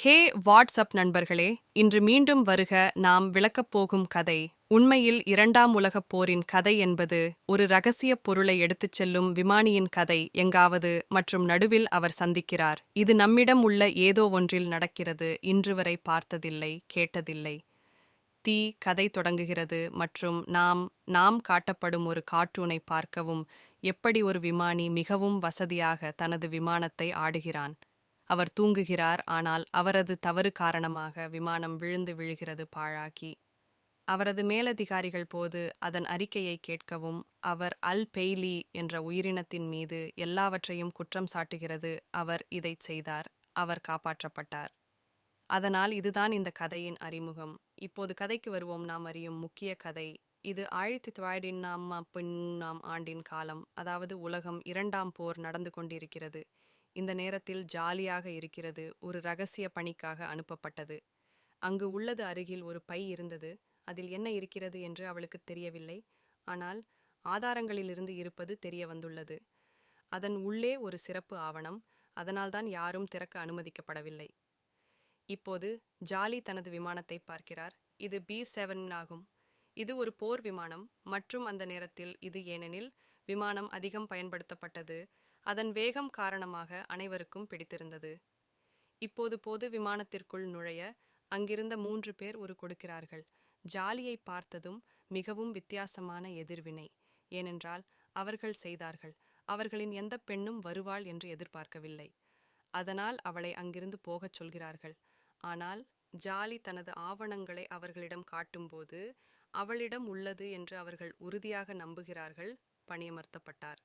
ஹே WhatsApp நண்பர்களே இன்று மீண்டும் வருக நாம் விளக்கப் போகும் கதை. உண்மையில் இரண்டாம் உலகப் போரின் கதை என்பது ஒரு ரகசிய பொருளை எடுத்துச் செல்லும் விமானியின் கதை எங்காவது மற்றும் நடுவில் அவர் சந்திக்கிறார். இது நம்மிடம் உள்ள ஏதோ ஒன்றில் நடக்கிறது இன்று வரை பார்த்ததில்லை கேட்டதில்லை. தீ கதை தொடங்குகிறது மற்றும் நாம் நாம் காட்டப்படும் ஒரு கார்ட்டூனை பார்க்கவும் எப்படி ஒரு விமானி மிகவும் வசதியாக தனது விமானத்தை ஆடுகிறான். அவர் தூங்குகிறார். ஆனால் அவரது தவறு காரணமாக விமானம் விழுந்து விழுகிறது பாழாக்கி. அவரது மேலதிகாரிகள் போது அதன் அறிக்கையை கேட்கவும் அவர் அல் பெய்லி என்ற உயிரினத்தின் மீது எல்லாவற்றையும் குற்றம் சாட்டுகிறது. அவர் இதை செய்தார். அவர் காப்பாற்றப்பட்டார். அதனால் இதுதான் இந்த கதையின் அறிமுகம். இப்போது கதைக்கு வருவோம். நாம் அறியும் முக்கிய கதை. இது ஆயிரத்தி தொள்ளாயிரத்தி நாம் பின்னாம் ஆண்டின் காலம். அதாவது உலகம் இரண்டாம் போர் நடந்து கொண்டிருக்கிறது. இந்த நேரத்தில் ஜாலியாக இருக்கிறது ஒரு ரகசிய பணிக்காக அனுப்பப்பட்டது. அங்கு உள்ளது அருகில் ஒரு பை இருந்தது. அதில் என்ன இருக்கிறது என்று அவளுக்கு தெரியவில்லை. ஆனால் ஆதாரங்களிலிருந்து இருப்பது தெரிய வந்துள்ளது. அதன் உள்ளே ஒரு சிறப்பு ஆவணம். அதனால்தான் யாரும் திறக்க அனுமதிக்கப்படவில்லை. இப்போது ஜாலி தனது விமானத்தை பார்க்கிறார். இது பி செவன் ஆகும். இது ஒரு போர் விமானம். மற்றும் அந்த நேரத்தில் இது ஏனெனில் விமானம் அதிகம் பயன்படுத்தப்பட்டது. அதன் வேகம் காரணமாக அனைவருக்கும் பிடித்திருந்தது. இப்போது பொது விமானத்திற்குள் நுழைய அங்கிருந்த மூன்று பேர் ஒரு கொடுக்கிறார்கள். ஜாலியை பார்த்ததும் மிகவும் வித்தியாசமான எதிர்வினை. ஏனென்றால் அவர்கள் செய்தார்கள். அவர்களின் எந்த பெண்ணும் வருவாள் என்று எதிர்பார்க்கவில்லை. அதனால் அவளை அங்கிருந்து போகச் சொல்கிறார்கள். ஆனால் ஜாலி தனது ஆவணங்களை அவர்களிடம் காட்டும்போது அவளிடம் உள்ளது என்று அவர்கள் உறுதியாக நம்புகிறார்கள் பணியமர்த்தப்பட்டார்.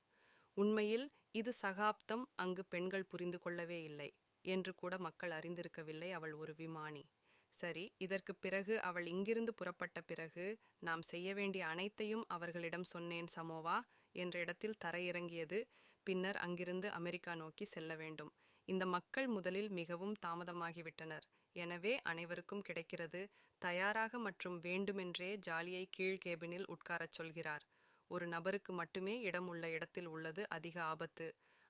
உண்மையில் இது சகாப்தம் அங்கு பெண்கள் புரிந்து கொள்ளவே இல்லை என்று கூட மக்கள் அறிந்திருக்கவில்லை அவள் ஒரு விமானி. சரி இதற்கு பிறகு அவள் இங்கிருந்து புறப்பட்ட பிறகு நாம் செய்ய வேண்டிய அனைத்தையும் அவர்களிடம் சொன்னேன் சமோவா என்ற இடத்தில் தரையிறங்கியது. பின்னர் அங்கிருந்து அமெரிக்கா நோக்கி செல்ல வேண்டும். இந்த மக்கள் முதலில் மிகவும் தாமதமாகிவிட்டனர். எனவே அனைவருக்கும் கிடைக்கிறது தயாராக மற்றும் வேண்டுமென்றே ஜாலியை கீழ் கேபினில் உட்காரச் சொல்கிறார். ஒரு நபருக்கு மட்டுமே இடம் உள்ள இடத்தில் உள்ளது அதிக ஆபத்து.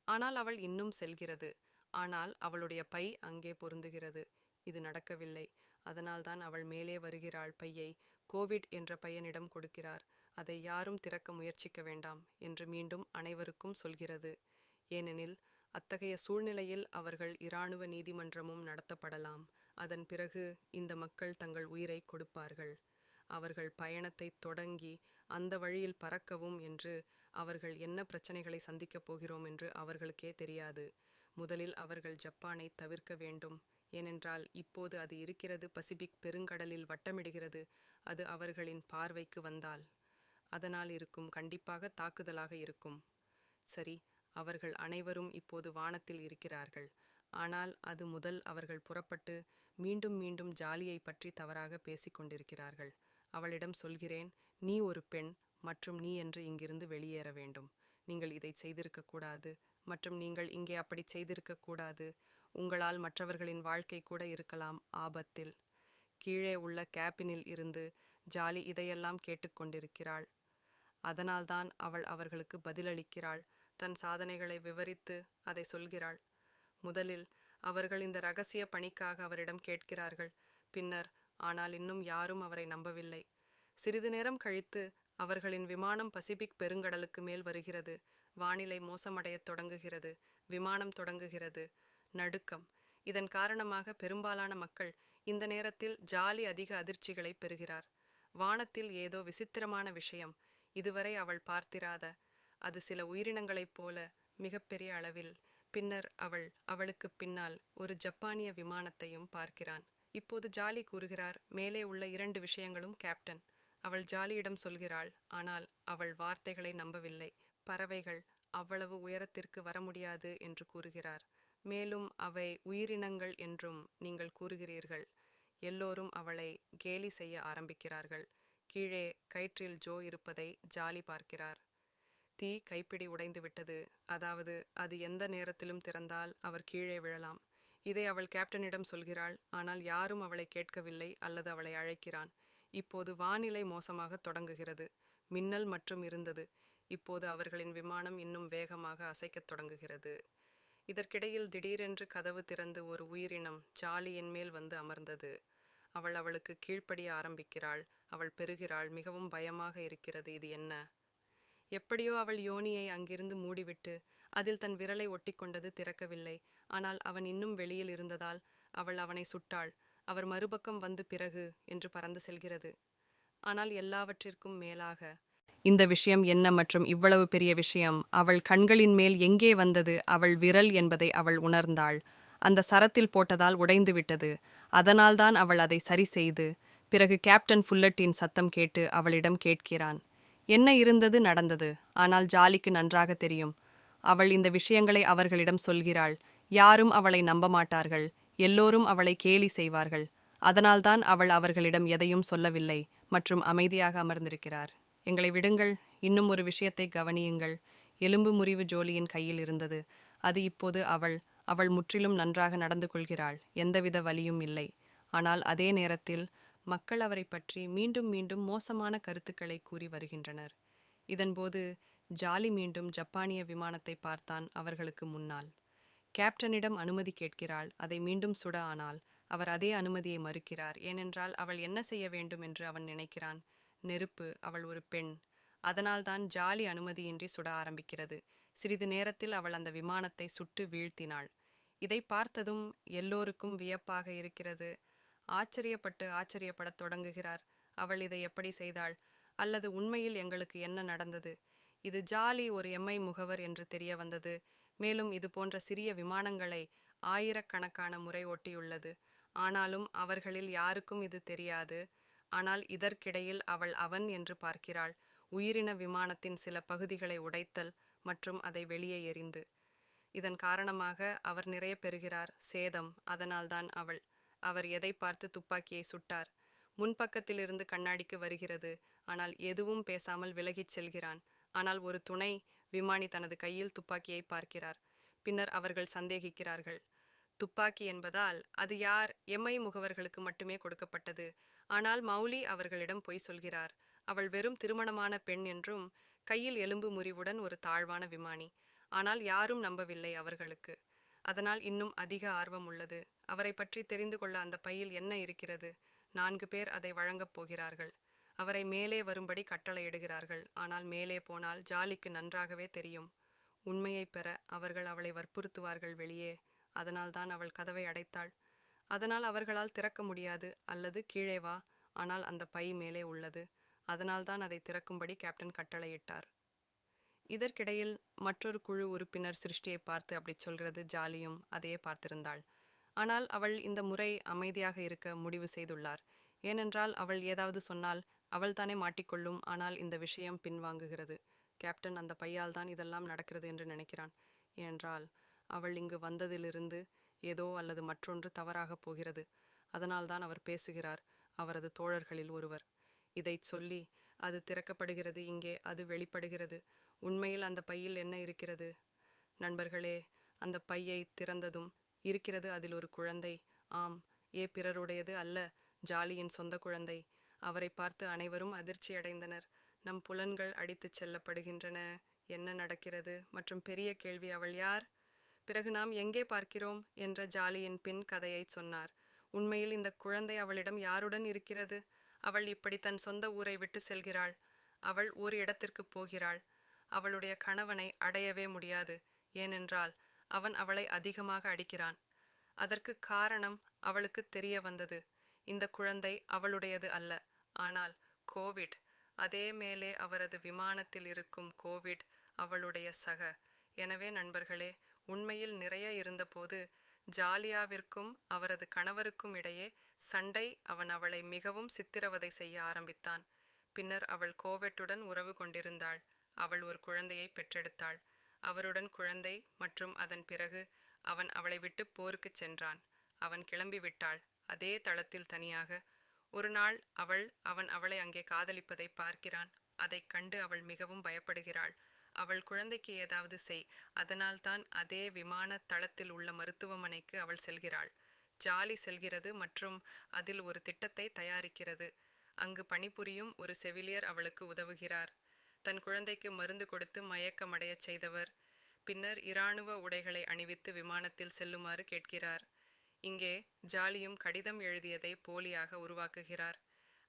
ஆனால் அவள் இன்னும் செல்கிறது. ஆனால் அவளுடைய பை அங்கே பொருந்துகிறது. இது நடக்கவில்லை. அதனால்தான் அவள் மேலே வருகிறாள் பையை. கோவிட் என்ற பையனிடம் கொடுக்கிறார். அதை யாரும் திறக்க முயற்சிக்க வேண்டாம் என்று மீண்டும் அனைவருக்கும் சொல்கிறது. ஏனெனில் அத்தகைய சூழ்நிலையில் அவர்கள் இராணுவ நீதிமன்றமும் நடத்தப்படலாம். அதன் பிறகு இந்த மக்கள் தங்கள் உயிரை கொடுப்பார்கள். அவர்கள் பயணத்தை தொடங்கி அந்த வழியில் பறக்கவும் என்று அவர்கள் என்ன பிரச்சனைகளை சந்திக்கப் போகிறோம் என்று அவர்களுக்கே தெரியாது. முதலில் அவர்கள் ஜப்பானை தவிர்க்க வேண்டும். ஏனென்றால் இப்போது அது இருக்கிறது பசிபிக் பெருங்கடலில் வட்டமிடுகிறது அது அவர்களின் பார்வைக்கு வந்தால். அதனால் இருக்கும் கண்டிப்பாக தாக்குதலாக இருக்கும். சரி அவர்கள் அனைவரும் இப்போது வானத்தில் இருக்கிறார்கள். ஆனால் அது முதல் அவர்கள் புறப்பட்டு மீண்டும் மீண்டும் ஜாலியை பற்றி தவறாக பேசிக்கொண்டிருக்கிறார்கள் அவளிடம் சொல்கிறேன் நீ ஒரு பெண் மற்றும் நீ என்று இங்கிருந்து வெளியேற வேண்டும். நீங்கள் இதை செய்திருக்கக்கூடாது மற்றும் நீங்கள் இங்கே அப்படி செய்திருக்கக்கூடாது உங்களால் மற்றவர்களின் வாழ்க்கை கூட இருக்கலாம் ஆபத்தில். கீழே உள்ள கேபினில் இருந்து ஜாலி இதையெல்லாம் கேட்டுக்கொண்டிருக்கிறாள் அதனால்தான் அவள் அவர்களுக்கு பதிலளிக்கிறாள். தன் சாதனைகளை விவரித்து அதை சொல்கிறாள். முதலில் அவர்கள் இந்த ரகசிய பணிக்காக அவரிடம் கேட்கிறார்கள். பின்னர் ஆனால் இன்னும் யாரும் அவரை நம்பவில்லை. சிறிது நேரம் கழித்து அவர்களின் விமானம் பசிபிக் பெருங்கடலுக்கு மேல் வருகிறது. வானிலை மோசமடையத் தொடங்குகிறது. விமானம் தொடங்குகிறது. நடுக்கம். இதன் காரணமாக பெரும்பாலான மக்கள் இந்த நேரத்தில் ஜாலி அதிக அதிர்ச்சிகளை பெறுகிறார். வானத்தில் ஏதோ விசித்திரமான விஷயம். இதுவரை அவள் பார்த்திராத. அது சில உயிரினங்களைப் போல மிகப்பெரிய அளவில். பின்னர் அவள் அவளுக்கு பின்னால் ஒரு ஜப்பானிய விமானத்தையும் பார்க்கிறான். இப்போது ஜாலி கூறுகிறார். மேலே உள்ள இரண்டு விஷயங்களும் கேப்டன் அவள் ஜாலியிடம் சொல்கிறாள். ஆனால் அவள் வார்த்தைகளை நம்பவில்லை. பறவைகள் அவ்வளவு உயரத்திற்கு வர முடியாது என்று கூறுகிறார். மேலும் அவை உயிரினங்கள் என்றும் நீங்கள் கூறுகிறீர்கள். எல்லோரும் அவளை கேலி செய்ய ஆரம்பிக்கிறார்கள். கீழே கயிற்றில் ஜோ இருப்பதை ஜாலி பார்க்கிறார். தீ கைப்பிடி உடைந்து விட்டது அதாவது அது எந்த நேரத்திலும் திறந்தால் அவர் கீழே விழலாம். இதை அவள் கேப்டனிடம் சொல்கிறாள். ஆனால் யாரும் அவளை கேட்கவில்லை அல்லது அவளை அழைக்கிறான். இப்போது வானிலை மோசமாக தொடங்குகிறது. மின்னல் மற்றும் இருந்தது. இப்போது அவர்களின் விமானம் இன்னும் வேகமாக அசைக்கத் தொடங்குகிறது. இதற்கிடையில் திடீரென்று கதவு திறந்து ஒரு உயிரினம் ஜாலியின் மேல் வந்து அமர்ந்தது. அவள் அவளுக்கு கீழ்ப்படிய ஆரம்பிக்கிறாள். அவள் பெறுகிறாள். மிகவும் பயமாக இருக்கிறது. இது என்ன? எப்படியோ அவள் யோனியை அங்கிருந்து மூடிவிட்டு அதில் தன் விரலை ஒட்டிக்கொண்டது திறக்கவில்லை. ஆனால் அவன் இன்னும் வெளியில் இருந்ததால் அவள் அவனை சுட்டாள். அவர் மறுபக்கம் வந்து பிறகு என்று பறந்து செல்கிறது. ஆனால் எல்லாவற்றிற்கும் மேலாக. இந்த விஷயம் என்ன மற்றும் இவ்வளவு பெரிய விஷயம்? அவள் கண்களின் மேல் எங்கே வந்தது? அவள் விரல் என்பதை அவள் உணர்ந்தாள். அந்த சரத்தில் போட்டதால் உடைந்து விட்டது. அதனால்தான் அவள் அதை சரி செய்து பிறகு கேப்டன் ஃபுல்லட்டின் சத்தம் கேட்டு அவளிடம் கேட்கிறான். என்ன இருந்தது நடந்தது? ஆனால் ஜாலிக்கு நன்றாக தெரியும். அவள் இந்த விஷயங்களை அவர்களிடம் சொல்கிறாள். யாரும் அவளை நம்ப மாட்டார்கள் எல்லோரும் அவளை கேலி செய்வார்கள். அதனால்தான் அவள் அவர்களிடம் எதையும் சொல்லவில்லை மற்றும் அமைதியாக அமர்ந்திருக்கிறார். எங்களை விடுங்கள். இன்னும் ஒரு விஷயத்தை கவனியுங்கள். எலும்பு முறிவு ஜோலியின் கையில் இருந்தது. அது இப்போது அவள் அவள் முற்றிலும் நன்றாக நடந்து கொள்கிறாள். எந்தவித வலியும் இல்லை. ஆனால் அதே நேரத்தில் மக்கள் அவரை பற்றி மீண்டும் மீண்டும் மோசமான கருத்துக்களை கூறி வருகின்றனர். இதன்போது ஜாலி மீண்டும் ஜப்பானிய விமானத்தை பார்த்தான் அவர்களுக்கு முன்னால். கேப்டனிடம் அனுமதி கேட்கிறாள் அதை மீண்டும் சுட ஆனால் அவர் அதே அனுமதியை மறுக்கிறார். ஏனென்றால் அவள் என்ன செய்ய வேண்டும் என்று அவன் நினைக்கிறான். நெருப்பு அவள் ஒரு பெண். அதனால்தான் ஜாலி அனுமதியின்றி சுட ஆரம்பிக்கிறது. சிறிது நேரத்தில் அவள் அந்த விமானத்தை சுட்டு வீழ்த்தினாள். இதை பார்த்ததும் எல்லோருக்கும் வியப்பாக இருக்கிறது. ஆச்சரியப்பட்டு ஆச்சரியப்படத் தொடங்குகிறார். அவள் இதை எப்படி செய்தாள்? அல்லது உண்மையில் எங்களுக்கு என்ன நடந்தது? இது ஜாலி ஒரு எம்ஐ முகவர் என்று தெரிய வந்தது. மேலும் இது போன்ற சிறிய விமானங்களை ஆயிரக்கணக்கான முறை ஒட்டியுள்ளது ஆனாலும் அவர்களில் யாருக்கும் இது தெரியாது. ஆனால் இதற்கிடையில் அவள் அவன் என்று பார்க்கிறாள். உயிரின விமானத்தின் சில பகுதிகளை உடைத்தல் மற்றும் அதை வெளியே எறிந்து. இதன் காரணமாக அவர் நிறைய பெறுகிறார். சேதம். அதனால்தான் அவள். அவர் எதை பார்த்து துப்பாக்கியை சுட்டார்? முன்பக்கத்திலிருந்து கண்ணாடிக்கு வருகிறது. ஆனால் எதுவும் பேசாமல் விலகிச் செல்கிறான். ஆனால் ஒரு துணை விமானி தனது கையில் துப்பாக்கியை பார்க்கிறார். பின்னர் அவர்கள் சந்தேகிக்கிறார்கள். துப்பாக்கி என்பதால் அது யார்? எம்ஐ முகவர்களுக்கு மட்டுமே கொடுக்கப்பட்டது. ஆனால் மௌலி அவர்களிடம் பொய் சொல்கிறார். அவள் வெறும் திருமணமான பெண் என்றும் கையில் எலும்பு முறிவுடன் ஒரு தாழ்வான விமானி. ஆனால் யாரும் நம்பவில்லை அவர்களுக்கு. அதனால் இன்னும் அதிக ஆர்வம் உள்ளது. அவரை பற்றி தெரிந்து கொள்ள அந்த பையில் என்ன இருக்கிறது? நான்கு பேர் அதை வழங்கப் போகிறார்கள். அவரை மேலே வரும்படி கட்டளையிடுகிறார்கள் ஆனால் மேலே போனால் ஜாலிக்கு நன்றாகவே தெரியும். உண்மையை பெற அவர்கள் அவளை வற்புறுத்துவார்கள் வெளியே. அதனால்தான் அவள் கதவை அடைத்தாள். அதனால் அவர்களால் திறக்க முடியாது. அல்லது கீழே வா. ஆனால் அந்த பை மேலே உள்ளது. அதனால்தான் அதை திறக்கும்படி கேப்டன் கட்டளையிட்டார். இதற்கிடையில் மற்றொரு குழு உறுப்பினர் சிருஷ்டியை பார்த்து அப்படி சொல்கிறது ஜாலியும் அதையே பார்த்திருந்தாள். ஆனால் அவள் இந்த முறை அமைதியாக இருக்க முடிவு செய்துள்ளார். ஏனென்றால் அவள் ஏதாவது சொன்னால் அவள்தானே மாட்டிக்கொள்ளும் ஆனால் இந்த விஷயம் பின்வாங்குகிறது. கேப்டன் அந்த பையால் தான் இதெல்லாம் நடக்கிறது என்று நினைக்கிறான். ஏனென்றால் அவள் இங்கு வந்ததிலிருந்து ஏதோ அல்லது மற்றொன்று தவறாகப் போகிறது. அதனால்தான் அவர் பேசுகிறார் அவரது தோழர்களில் ஒருவர். இதைச் சொல்லி அது திறக்கப்படுகிறது இங்கே அது வெளிப்படுகிறது. உண்மையில் அந்த பையில் என்ன இருக்கிறது? நண்பர்களே அந்த பையை திறந்ததும் இருக்கிறது அதில் ஒரு குழந்தை. ஆம் ஏ பிறருடையது அல்ல ஜாலியின் சொந்த குழந்தை. அவரை பார்த்து அனைவரும் அதிர்ச்சியடைந்தனர். நம் புலன்கள் அடித்துச் செல்லப்படுகின்றன. என்ன நடக்கிறது? மற்றும் பெரிய கேள்வி அவள் யார்? பிறகு நாம் எங்கே பார்க்கிறோம்? என்ற ஜாலியின் பின் கதையை சொன்னார். உண்மையில் இந்த குழந்தை அவளிடம் யாருடன் இருக்கிறது? அவள் இப்படி தன் சொந்த ஊரை விட்டு செல்கிறாள். அவள் ஒரு இடத்திற்கு போகிறாள். அவளுடைய கணவனை அடையவே முடியாது. ஏனென்றால் அவன் அவளை அதிகமாக அடிக்கிறான். அதற்கு காரணம் அவளுக்கு தெரிய வந்தது. இந்த குழந்தை அவளுடையது அல்ல. ஆனால் கோவிட் அதே மேலே அவரது விமானத்தில் இருக்கும் கோவிட் அவளுடைய சக. எனவே நண்பர்களே உண்மையில் நிறைய இருந்தபோது ஜாலியாவிற்கும் அவரது கணவருக்கும் இடையே சண்டை அவன் அவளை மிகவும் சித்திரவதை செய்ய ஆரம்பித்தான். பின்னர் அவள் கோவெட்டுடன் உறவு கொண்டிருந்தாள். அவள் ஒரு குழந்தையை பெற்றெடுத்தாள். அவருடன் குழந்தை மற்றும் அதன் பிறகு அவன் அவளை விட்டு போருக்குச் சென்றான். அவன் கிளம்பி விட்டாள் அதே தளத்தில் தனியாக ஒரு நாள் அவள் அவன் அவளை அங்கே காதலிப்பதை பார்க்கிறான். அதைக் கண்டு அவள் மிகவும் பயப்படுகிறாள். அவள் குழந்தைக்கு ஏதாவது செய். அதனால்தான் அதே விமான தளத்தில் உள்ள மருத்துவமனைக்கு அவள் செல்கிறாள். ஜாலி செல்கிறது மற்றும் அதில் ஒரு திட்டத்தை தயாரிக்கிறது. அங்கு பணிபுரியும் ஒரு செவிலியர் அவளுக்கு உதவுகிறார். தன் குழந்தைக்கு மருந்து கொடுத்து மயக்கமடையச் செய்தவர். பின்னர் இராணுவ உடைகளை அணிவித்து விமானத்தில் செல்லுமாறு கேட்கிறார். இங்கே ஜாலியும் கடிதம் எழுதியதை போலியாக உருவாக்குகிறார்.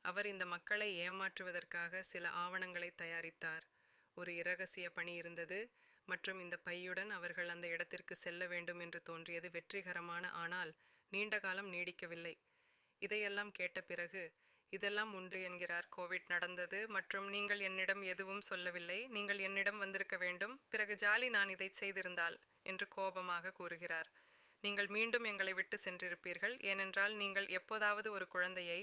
அவர் இந்த மக்களை ஏமாற்றுவதற்காக சில ஆவணங்களை தயாரித்தார். ஒரு இரகசிய பணி இருந்தது. மற்றும் இந்த பையுடன் அவர்கள் அந்த இடத்திற்கு செல்ல வேண்டும் என்று தோன்றியது வெற்றிகரமான ஆனால் நீண்ட காலம் நீடிக்கவில்லை. இதையெல்லாம் கேட்ட பிறகு இதெல்லாம் உண்டு என்கிறார். கோவிட் நடந்தது மற்றும் நீங்கள் என்னிடம் எதுவும் சொல்லவில்லை. நீங்கள் என்னிடம் வந்திருக்க வேண்டும். பிறகு ஜாலி நான் இதை செய்திருந்தால் என்று கோபமாக கூறுகிறார். நீங்கள் மீண்டும் எங்களை விட்டு சென்றிருப்பீர்கள். ஏனென்றால் நீங்கள் எப்போதாவது ஒரு குழந்தையை